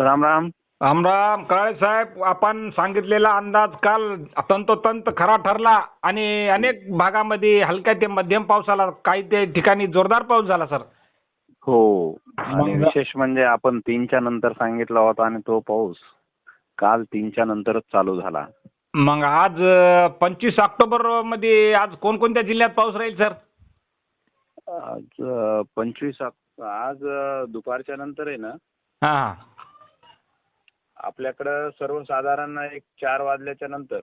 राम राम. रामराम कळाळे साहेब आपण सांगितलेला अंदाज काल तंतोतंत खरा ठरला आणि अनेक भागामध्ये हलक्या ते मध्यम पाऊस आला काही ते ठिकाणी जोरदार पाऊस झाला सर. हो. आणि मग- विशेष म्हणजे आपण तीनच्या नंतर सांगितला होता आणि तो पाऊस काल तीनच्या नंतरच चालू झाला. मग आज पंचवीस ऑक्टोबरमध्ये आज कोणकोणत्या जिल्ह्यात पाऊस राहील सर? आज पंचवीस आज अं, दुपारच्या नंतर आहे ना हां. आपल्याकडं सर्वसाधारण एक चार वाजल्याच्या नंतर.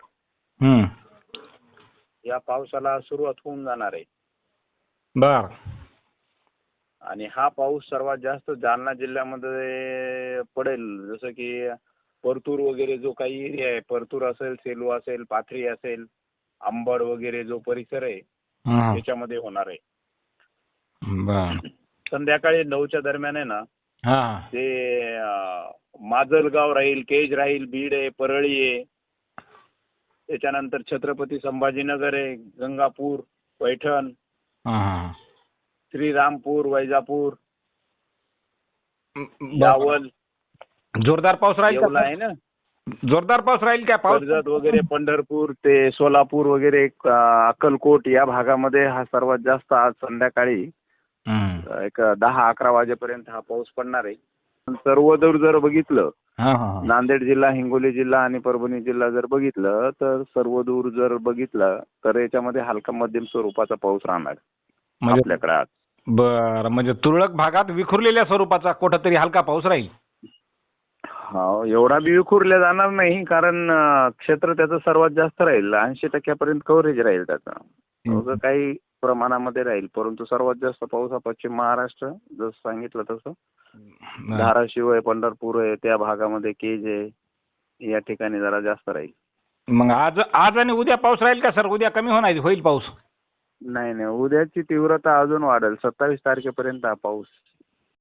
या पावसाला सुरुवात होऊन जाणार आहे. बर. आणि हा पाऊस सर्वात जास्त जालना जिल्ह्यामध्ये पडेल. जसं की परतूर वगैरे जो काही एरिया आहे परतूर असेल सेलू असेल पाथरी असेल अंबड वगैरे जो परिसर आहे. त्याच्यामध्ये होणार आहे. बर. संध्याकाळी नऊच्या दरम्यान आहे ना हां. ते अं, माजलगाव राहील केज राहील बीड आहे परळी आहे त्याच्यानंतर छत्रपती संभाजीनगर आहे गंगापूर पैठण. हां हां. श्रीरामपूर वैजापूर. बर. यावल जोरदार पाऊस राहील येवला का आहे ना? जोरदार पाऊस राहील का? पाऊस? कर्जत वगैरे पंढरपूर ते सोलापूर वगैरे अं, अक्कलकोट या भागामध्ये हा सर्वात जास्त आज संध्याकाळी. एक दहा अकरा वाजेपर्यंत हा पाऊस पडणार आहे. पण सर्वदूर जर बघितलं हां हां हां. नांदेड जिल्हा हिंगोली जिल्हा आणि परभणी जिल्हा जर बघितलं तर सर्वदूर जर बघितलं तर याच्यामध्ये हलका मध्यम स्वरूपाचा पाऊस राहणार म्हणजे आपल्याकडे आज. बरं म्हणजे तुरळक भागात विखुरलेल्या स्वरूपाचा कुठंतरी हलका पाऊस राहील. हो एवढा बी विखुरल्या जाणार नाही कारण क्षेत्र त्याचं सर्वात जास्त राहील. ऐंशी टक्क्यापर्यंत कव्हरेज राहील त्याचं. काही प्रमाणामध्ये राहील. परंतु सर्वात जास्त पाऊस हा पश्चिम महाराष्ट्र जसं सांगितलं तसं. धाराशिव आहे पंढरपूर आहे त्या भागामध्ये केज आहे या ठिकाणी जरा जास्त राहील. मग आज आज आणि उद्या पाऊस राहील का सर? उद्या कमी होणार होईल पाऊस? नाही नाही. उद्याची तीव्रता अजून वाढेल. सत्तावीस तारखेपर्यंत हा पाऊस